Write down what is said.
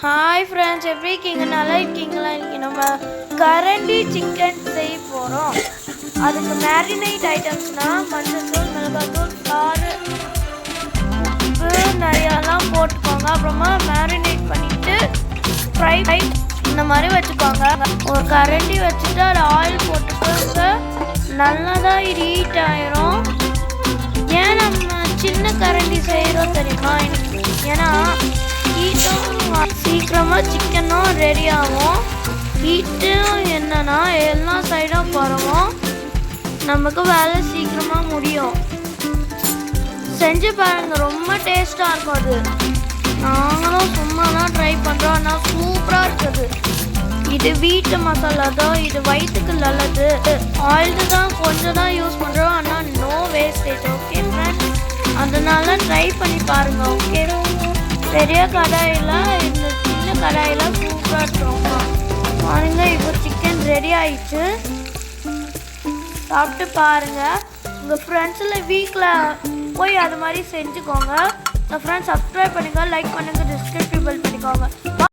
Hi friends எப்படி இருக்கீங்க? நல்லா இருக்கீங்களா? இன்னைக்கு நம்ம கரண்டி சிக்கன் செய்ய போகிறோம் அதுக்கு மேரினேட் ஐட்டம்ஸ்னால் மஞ்சள்தூள் மிளகாத்தூள் காரு உப்பு நிறையாலாம் போட்டுக்கோங்க. அப்புறமா மேரினேட் பண்ணிவிட்டு ஃப்ரை இந்த மாதிரி வச்சுக்கோங்க. ஒரு கரண்டி வச்சுட்டு அதில் ஆயில் போட்டுக்கோங்க. நல்லா தான் ஹீட் ஆயிரும். ஏன் நம்ம சின்ன கரண்டி செய்கிறோம் தெரியுமா? எனக்கு ஏன்னா சீக்கிரமாக சிக்கனும் ரெடி ஆகும். ஹீட்டும் என்னன்னா எல்லா சைடும் பரவும். நமக்கு வேலை சீக்கிரமாக முடியும். செஞ்சு பாருங்க ரொம்ப டேஸ்ட்டாக இருக்கும் அது. நாங்களும் சும்மா தான் ட்ரை பண்ணுறோம் ஆனால் சூப்பராக இருக்குது. இது வீட்டு மசாலா தான் இது வயிற்றுக்கு நல்லது. ஆயில் தான் கொஞ்சம் தான் யூஸ் பண்ணுறோம் ஆனால் நோ வேஸ்டேஜ் ஓகே ஃப்ரெண்ட்ஸ் அதனால ட்ரை பண்ணி பாருங்கள் ஓகே பெரிய கடாயில் இந்த கடாயில் சூப்பராக இருக்கும் பாருங்க இப்போ சிக்கன் ரெடி ஆயிடுச்சு சாப்பிட்டு பாருங்க. உங்கள் ஃப்ரெண்ட்ஸில் வீக்கில் போய் அது மாதிரி செஞ்சுக்கோங்க. உங்கள் ஃப்ரெண்ட்ஸ் சப்ஸ்கிரைப் பண்ணுங்கள் லைக் பண்ணுங்கள் டிஸ்கிரிப்டிவ் பண்ணிக்கோங்க.